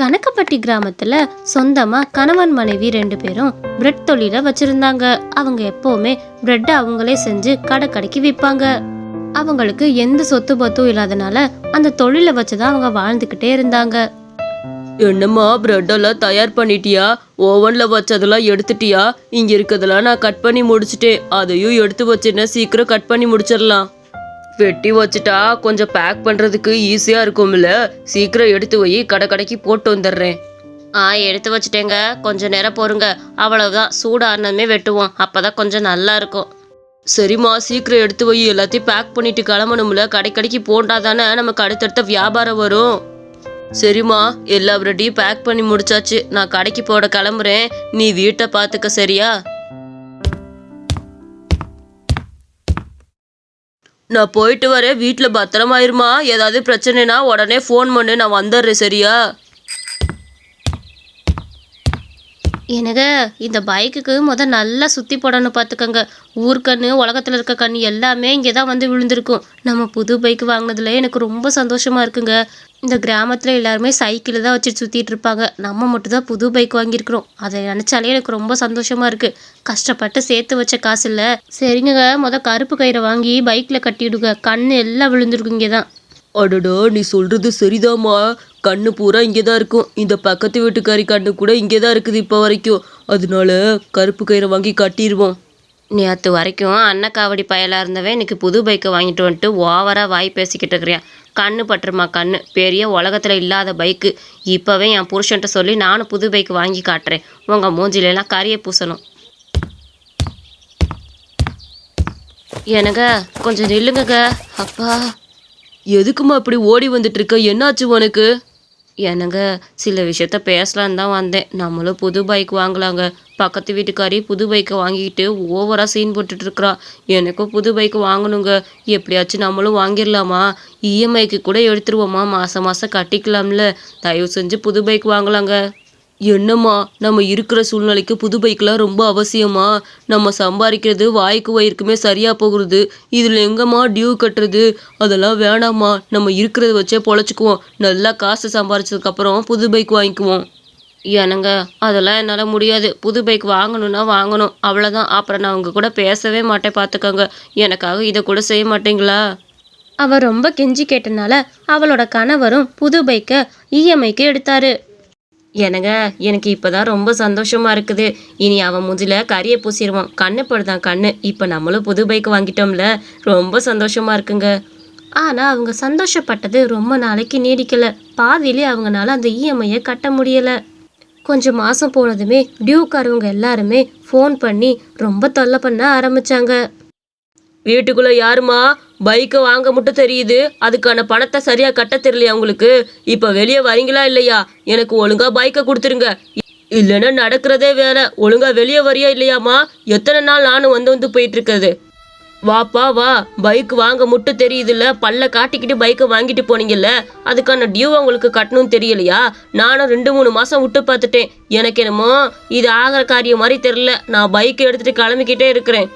கணக்கப்பட்டி கிராமத்துல சொந்தமா கணவன் மனைவி ரெண்டு பேரும் பிரெட் தொழில வச்சிருந்தாங்க. அவங்க எப்பவுமே பிரெட்டை அவங்களே செஞ்சு கடை கடைக்கு விற்பாங்க அவங்களுக்கு எந்த சொத்து பத்தும் இல்லாதனால அந்த தொழிலை வச்சுதான் அவங்க வாழ்ந்துக்கிட்டே இருந்தாங்க. என்னம்மா பிரெட் எல்லாம் தயார் பண்ணிட்டியா? ஓவன்ல வச்சதெல்லாம் எடுத்துட்டியா? இங்க இருக்கிறதெல்லாம் நான் கட் பண்ணி முடிச்சிட்டேன். அதையும் எடுத்து வச்சுன்னா சீக்கிரம் கட் பண்ணி முடிச்சிடலாம். வெட்டி வச்சுட்டா கொஞ்சம் பேக் பண்றதுக்கு ஈஸியா இருக்கும்ல. சீக்கிரம் எடுத்து வை கடை கடைக்கு போட்டு வந்துடுறேன். ஆ எடுத்து வச்சுட்டேங்க. கொஞ்சம் நேரம் பொறுங்க. அவ்வளவுதான். சூடானமே வெட்டுவோம். அப்பதான் கொஞ்சம் நல்லா இருக்கும். சரிம்மா சீக்கிரம் எடுத்து வை. எல்லாத்தையும் பேக் பண்ணிட்டு கிளம்பணும்ல. கடை கடைக்கு போண்டா தானே நமக்கு அடுத்தடுத்த வியாபாரம் வரும். சரிம்மா எல்லா பிரெட்டையும் பேக் பண்ணி முடிச்சாச்சு. நான் கடைக்கு போட கிளம்புறேன். நீ வீட்டை பார்த்துக்க சரியா? நான் போயிட்டு வரேன் வீட்டில் பத்திரமாயிருமா ஏதாவது பிரச்சனைனா உடனே ஃபோன் பண்ணு நான் வந்துடுறேன் சரியா? எனக்கு இந்த பைக்குக்கு முத நல்லா சுற்றி போடணும் பார்த்துக்கோங்க ஊர்க்கண்ணு உலகத்தில் இருக்க கண் எல்லாமே இங்கே தான் வந்து விழுந்திருக்கும். நம்ம புது பைக் வாங்கினதுல எனக்கு ரொம்ப சந்தோஷமாக இருக்குங்க. இந்த கிராமத்தில் எல்லாருமே சைக்கிள் தான் வச்சுட்டு சுற்றிட்டு இருப்பாங்க. நம்ம மட்டும் தான் புது பைக் வாங்கியிருக்கிறோம். அதை நினச்சாலே எனக்கு ரொம்ப சந்தோஷமாக இருக்குது கஷ்டப்பட்டு சேர்த்து வச்ச காசு இல்லை சரிங்க முத கருப்பு கயிறை வாங்கி பைக்கில் கட்டிவிடுங்க கண் எல்லாம் விழுந்திருக்கும் இங்கே தான். அடடா நீ சொல்கிறது சரிதாம்மா. கண்ணு பூரா இங்கே தான் இருக்கும். இந்த பக்கத்து வீட்டுக்காரி கண்ணு கூட இங்கே தான் இருக்குது இப்போ வரைக்கும். அதனால கருப்பு கயிறை வாங்கி கட்டிடுவோம். நேற்று வரைக்கும் அன்னக்காவடி பயலாக இருந்தவன் இன்னைக்கு புது பைக்கை வாங்கிட்டு வந்துட்டு ஓவராக வாய் பேசிக்கிட்டு இருக்கிறேன். கண்ணு பட்டுருமா கண்ணு? பெரிய உலகத்தில் இல்லாத பைக்கு. இப்போவே என் புருஷன்ட்ட சொல்லி நானும் புது பைக் வாங்கி காட்டுறேன். உங்கள் மூஞ்சிலெல்லாம் கறியை பூசணும். எனக்கு கொஞ்சம் நில்லுங்கங்க. அப்பா. எதுக்குமா இப்படி ஓடி வந்துட்டு இருக்க என்னாச்சு உனக்கு? என்னங்க சில விஷயத்த பேசலான்னு தான் வந்தேன். நம்மளும் புது பைக் வாங்கலாங்க. பக்கத்து வீட்டுக்காரி புது பைக்கை வாங்கிட்டு ஓவராக சீன் போட்டுட்ருக்குறா எனக்கும் புது பைக் வாங்கணுங்க. எப்படியாச்சும் நம்மளும் வாங்கிடலாமா? இஎம்ஐக்கு கூட எடுத்துருவோமா? மாதம் மாதம் கட்டிக்கலாம்ல. தயவு செஞ்சு புது பைக் வாங்கலாங்க. என்னம்மா நம்ம இருக்கிற சூழ்நிலைக்கு புது பைக்லாம் ரொம்ப அவசியமா? நம்ம சம்பாதிக்கிறது வாய்க்கு வயிறுக்குமே சரியாக போகிறது. இதில் எங்கம்மா டியூ கட்டுறது? அதெல்லாம் வேணாம்மா. நம்ம இருக்கிறத வச்சே பொழைச்சிக்குவோம். நல்லா காசு சம்பாரிச்சதுக்கப்புறம் புது பைக் வாங்கிக்குவோம். என்னங்க அதெல்லாம் என்னால் முடியாது. புது பைக் வாங்கணும்னா வாங்கணும். அவ்வளோதான் அப்புறம் நான் உங்கள் கூட பேசவே மாட்டேன் பார்த்துக்கோங்க. எனக்காக இதை கூட செய்ய மாட்டீங்களா? அவள் ரொம்ப கெஞ்சி கேட்டனால அவளோட கணவரும் புது பைக்கை இஎம்ஐக்கு எடுத்தாரு. எனங்க எனக்கு இப்போதான் ரொம்ப சந்தோஷமா இருக்குது. இனி அவன் முதல கறியை பூசிடுவான் கண்ணு படுதான் கண்ணு. இப்போ நம்மளும் புது பைக் வாங்கிட்டோம்ல. ரொம்ப சந்தோஷமா இருக்குங்க. ஆனா அவங்க சந்தோஷப்பட்டது ரொம்ப நாளைக்கு நீடிக்கல. பாதியிலே அவங்கனால அந்த இஎம்ஐயை கட்ட முடியல. கொஞ்சம் மாசம் போனதுமே டியூக்காரவங்க எல்லாருமே ஃபோன் பண்ணி ரொம்ப தொல்லை பண்ண ஆரம்பிச்சாங்க. வீட்டுக்குள்ள யாருமா? பைக்கை வாங்க மட்டும் தெரியுது. அதுக்கான பணத்தை சரியாக கட்ட தெரியலையா உங்களுக்கு? இப்போ வெளியே வரீங்களா இல்லையா? எனக்கு ஒழுங்காக பைக்கை கொடுத்துருங்க. இல்லைன்னா நடக்கிறதே வேலை ஒழுங்காக வெளியே வரியா இல்லையாம்மா? எத்தனை நாள் நானும் வந்து வந்து போயிட்டுருக்கிறது? வாப்பா வா. பைக் வாங்க மட்டும் தெரியுதுல்ல. பல்ல காட்டிக்கிட்டு பைக்கை வாங்கிட்டு போனீங்கல்ல. அதுக்கான டியூ உங்களுக்கு கட்டணும்னு தெரியலையா? நானும் ரெண்டு மூணு மாதம் விட்டு பார்த்துட்டேன். எனக்கு என்னமோ இது ஆகிற காரியம் மாதிரி தெரியல. நான் பைக்கை எடுத்துகிட்டு கிளம்பிக்கிட்டே இருக்கிறேன்.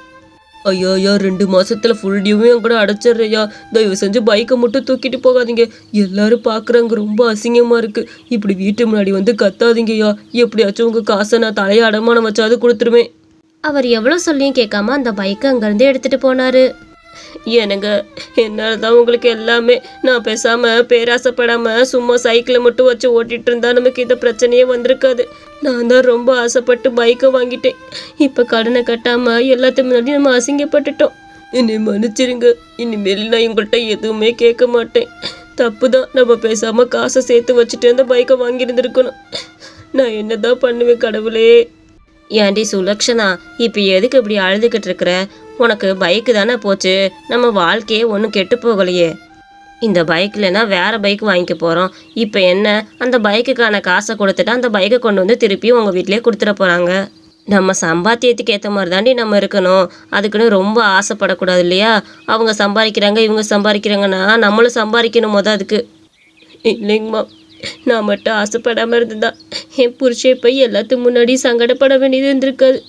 ஐயா ஐயா ரெண்டு மாசத்துல ஃபுல் டியூவையும் கூட அடைச்சிடுறையா தயவு செஞ்சு பைக்கை மட்டும் தூக்கிட்டு போகாதீங்க. எல்லாரும் பார்க்குறாங்க ரொம்ப அசிங்கமா இருக்கு. இப்படி வீட்டு முன்னாடி வந்து கத்தாதீங்கய்யா எப்படியாச்சும் உங்க காசை நான் தலையை அடமானம் வச்சாது கொடுத்துருவேன். அவர் எவ்வளோ சொல்லியும் கேட்காம அந்த பைக்கை அங்கேருந்து எடுத்துட்டு போனாரு. எனக்கு என்னால் தான் உங்களுக்கு எல்லாமே நான் பேசாமல் பேராசைப்படாம சும்மா சைக்கிளை மட்டும் வச்சு ஓட்டிட்டு இருந்தால் நமக்கு இந்த பிரச்சனையே வந்திருக்காது. நான் தான் ரொம்ப ஆசைப்பட்டு பைக்கை வாங்கிட்டேன். இப்போ கடனை கட்டாமல் எல்லாத்துக்கு முன்னாடி நம்ம அசிங்கப்பட்டுட்டோம். என்னை மன்னிச்சிருங்க. இனிமேல் நான் உங்கள்கிட்ட எதுவுமே கேட்க மாட்டேன். தப்பு தான் நம்ம பேசாம காசை சேர்த்து வச்சுட்டு அந்த பைக்கை வாங்கியிருந்துருக்கணும். நான் என்னதான் பண்ணுவேன் கடவுளே. ஏண்டி சுலக்ஷனா இப்போ எதுக்கு இப்படி அழுதுகிட்டு இருக்கிற? உனக்கு பைக்கு தானே போச்சு. நம்ம வாழ்க்கையே ஒன்றும் கெட்டு போகலையே. இந்த பைக்லனா வேற பைக் வாங்கிக்க போகிறோம் இப்போ என்ன? அந்த பைக்குக்கான காசை கொடுத்துட்டு அந்த பைக்கை கொண்டு வந்து திருப்பி உங்கள் வீட்டிலே கொடுத்துட போகிறாங்க நம்ம சம்பாத்தியத்துக்கு ஏற்ற மாதிரி தாண்டி நம்ம இருக்கணும். அதுக்குன்னு ரொம்ப ஆசைப்படக்கூடாது இல்லையா? அவங்க சம்பாதிக்கிறாங்க இவங்க சம்பாதிக்கிறாங்கன்னா நம்மளும் சம்பாதிக்கணும் மொதல் அதுக்கு. இல்லைங்கம்மா நான் மட்டும் ஆசைப்படாமல் இருந்ததா? என் புருஷன் போய் எல்லாத்துக்கும் முன்னாடி சங்கடப்பட வேண்டியது இருந்திருக்காது.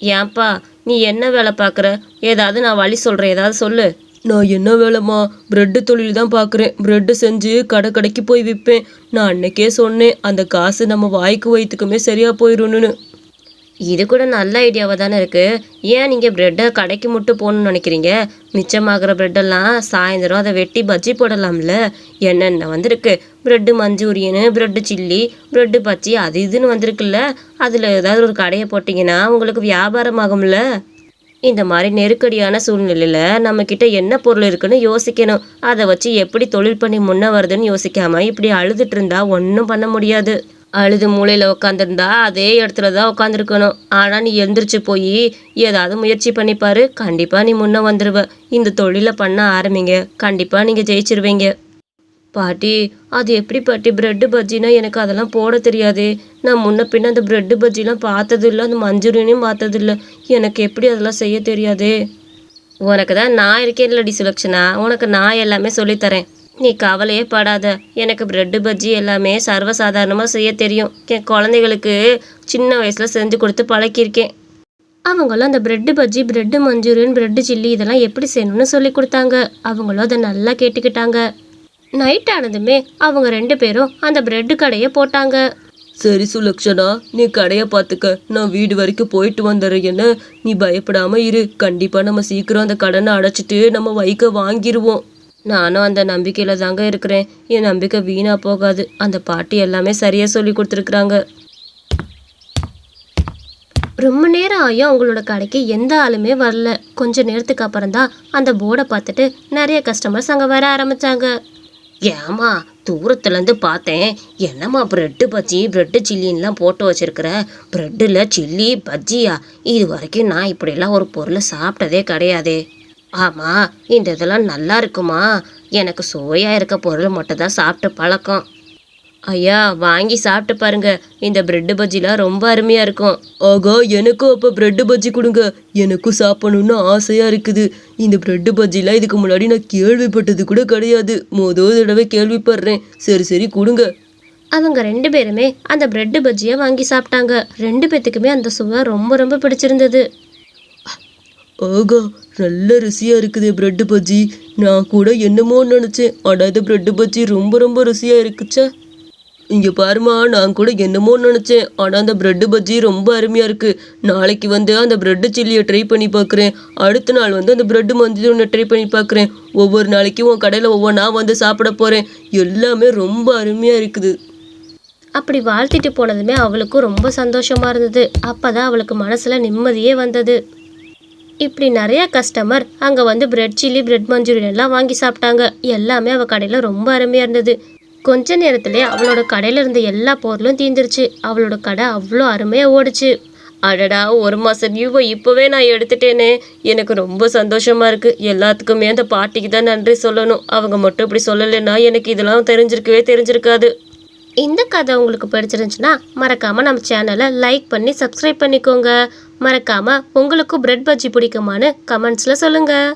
ஏன்பா நீ என்ன வேலை பார்க்குற? ஏதாவது நான் வழி சொல்கிறேன் ஏதாவது சொல்லு. நான் என்ன வேலைம்மா? ப்ரெட்டு தொழில் தான் பார்க்குறேன். ப்ரெட்டு செஞ்சு கடை கடைக்கு போய் விற்பேன். நான் அன்னைக்கே சொன்னேன் அந்த காசு நம்ம வாய்க்கு வயிற்றுக்குமே சரியாக போயிடும்னு இது கூட நல்ல ஐடியாவாக தானே இருக்குது ஏன் நீங்கள் ப்ரெட்டை கடைக்கு மட்டும் போகணும்னு நினைக்கிறீங்க? மிச்சமாகிற ப்ரெட்டெல்லாம் சாயந்தரம் அதை வெட்டி பஜ்ஜி போடலாம்ல? என்னென்ன வந்திருக்கு? Bread manchurian bread chilli bread bajji அது இதுன்னு வந்திருக்குல்ல. அதில் ஏதாவது ஒரு கடையை போட்டிங்கன்னா உங்களுக்கு வியாபாரம் ஆகும்ல. இந்த மாதிரி நெருக்கடியான சூழ்நிலையில் நம்மக்கிட்ட என்ன பொருள் இருக்குன்னு யோசிக்கணும். அதை வச்சு எப்படி தொழில் பண்ணி முன்ன வருதுன்னு யோசிக்காமல் இப்படி அழுதுட்டு இருந்தால் ஒன்றும் பண்ண முடியாது. அழுது மூலையில் உட்காந்துருந்தா அதே இடத்துல தான் உட்காந்துருக்கணும் ஆனால் நீ எந்திரிச்சு போய் ஏதாவது முயற்சி பண்ணிப்பாரு கண்டிப்பாக நீ முன்னே வந்துடுவ இந்த தொழிலை பண்ண ஆரம்பிங்க. கண்டிப்பாக நீங்கள் ஜெயிச்சிருவீங்க. பாட்டி அது எப்படி பாட்டி? ப்ரெட்டு பஜ்ஜினா எனக்கு அதெல்லாம் போட தெரியாது. நான் முன்ன பின்ன அந்த ப்ரெட்டு பஜ்ஜிலாம் பார்த்ததில்ல. அந்த மஞ்சூரியனையும் பார்த்ததில்ல. எனக்கு எப்படி அதெல்லாம் செய்ய தெரியாது? உனக்கு தான் நான் இருக்கேன்லடி சுலக்ஷனா. உனக்கு நான் எல்லாமே சொல்லித்தரேன். நீ கவலையே படாத. எனக்கு பிரெட்டு பஜ்ஜி எல்லாமே சர்வசாதாரணமாக செய்ய தெரியும். என் குழந்தைகளுக்கு சின்ன வயசில் செஞ்சு கொடுத்து பழக்கியிருக்கேன். அவங்களும் அந்த bread bajji bread manchurian bread chilli இதெல்லாம் எப்படி செய்யணும்னு சொல்லி கொடுத்தாங்க. அவங்களும் அதை நல்லா கேட்டுக்கிட்டாங்க. நைட் ஆனதுமே அவங்க ரெண்டு பேரும் அந்த பிரெட்டு கடையை போட்டாங்க. சரி சுலக்ஷனா நீ கடையை பார்த்துக்க. நான் வீடு வரைக்கும் போயிட்டு வந்துடுறேன். என்ன? நீ பயப்படாமல் இரு. கண்டிப்பாக நம்ம சீக்கிரம் அந்த கடனை அடைச்சிட்டு நம்ம வைக்க வாங்கிடுவோம் நானும் அந்த நம்பிக்கையில் தாங்க இருக்கிறேன். என் நம்பிக்கை வீணா போகாது. அந்த பாட்டி எல்லாமே சரியாக சொல்லி கொடுத்துருக்குறாங்க. ரொம்ப நேரம் ஆகியும் அவங்களோட கடைக்கு எந்த ஆளுமே வரல. கொஞ்ச நேரத்துக்கு அப்புறம் தான் அந்த போர்டை பார்த்துட்டு நிறைய கஸ்டமர்ஸ் அங்கே வர ஆரம்பிச்சாங்க. ஏமா தூரத்துலேருந்து பார்த்தேன். என்னம்மா ப்ரெட்டு பஜ்ஜி ப்ரெட்டு சில்லின்லாம் போட்டு வச்சுருக்கிற? ப்ரெட்டில் சில்லி பஜ்ஜியா? இது வரைக்கும் நான் இப்படியெல்லாம் ஒரு பொருளை சாப்பிட்டதே கிடையாதே. ஆமாம் இந்த இதெல்லாம் நல்லா இருக்குமா? எனக்கு சுவையாக இருக்க பொருள் மட்டும் தான் சாப்பிட்டு பழக்கம். ஐயா வாங்கி சாப்பிட்டு பாருங்க. இந்த பிரெட்டு பஜ்ஜிலாம் ரொம்ப அருமையாக இருக்கும். ஆகா எனக்கும் அப்போ பிரெட்டு பஜ்ஜி கொடுங்க. எனக்கும் சாப்பிடணும்னு ஆசையாக இருக்குது. இந்த பிரெட்டு பஜ்ஜிலாம் இதுக்கு முன்னாடி நான் கேள்விப்பட்டது கூட கிடையாது. மொதல் தடவை கேள்விப்படுறேன். சரி சரி கொடுங்க. அவங்க ரெண்டு பேருமே அந்த பிரெட்டு பஜ்ஜியை வாங்கி சாப்பிட்டாங்க. ரெண்டு பேத்துக்குமே அந்த சுவை ரொம்ப ரொம்ப பிடிச்சிருந்தது. ஆகா நல்ல ருசியாக இருக்குது பிரெட்டு பஜ்ஜி. நான் கூட என்னமோ நினச்சேன். ஆனால் ப்ரெட்டு பிரெட்டு பஜ்ஜி ரொம்ப ரொம்ப ருசியாக இருக்குச்சே. இங்கே பாருமா நான் கூட என்னமோ நினச்சேன். ஆனால் அந்த பிரெட்டு பஜ்ஜி ரொம்ப அருமையாக இருக்குது நாளைக்கு வந்து அந்த பிரெட்டு சில்லியை ட்ரை பண்ணி பார்க்குறேன் அடுத்த நாள் வந்து அந்த பிரெட்டு மஞ்சள் ட்ரை பண்ணி பார்க்குறேன் ஒவ்வொரு நாளைக்கும் உன் கடையில் ஒவ்வொன்றா வந்து சாப்பிட போகிறேன் எல்லாமே ரொம்ப அருமையாக இருக்குது. அப்படி வாழ்த்திட்டு போனதுமே அவளுக்கும் ரொம்ப சந்தோஷமாக இருந்தது. அப்போ தான் அவளுக்கு மனசில் நிம்மதியே வந்தது. இப்படி நிறைய கஸ்டமர் அங்கே வந்து பிரெட் சில்லி பிரெட் மஞ்சூரியன் எல்லாம் வாங்கி சாப்பிட்டாங்க. எல்லாமே அவள் கடையில் ரொம்ப அருமையாக இருந்தது. கொஞ்ச நேரத்திலே அவளோட கடையில் இருந்த எல்லா பொருளும் தீந்துருச்சு. அவளோட கடை அவ்வளோ அருமையாக ஓடுச்சு. அடடா ஒரு மாதம் வியூவை இப்போவே நான் எடுத்துட்டேனே. எனக்கு ரொம்ப சந்தோஷமாக இருக்குது எல்லாத்துக்குமே அந்த பாட்டிக்கு தான் நன்றி சொல்லணும். அவங்க மட்டும் இப்படி சொல்லலைன்னா எனக்கு இதெல்லாம் தெரிஞ்சிருக்கவே தெரிஞ்சிருக்காது. இந்த கதை உங்களுக்கு பிடிச்சிருந்துச்சுன்னா மறக்காமல் நம்ம சேனலை லைக் பண்ணி சப்ஸ்கிரைப் பண்ணிக்கோங்க. மறக்காமல் உங்களுக்கும் பிரெட் பஜ்ஜி பிடிக்குமான்னு கமெண்ட்ஸில் சொல்லுங்கள்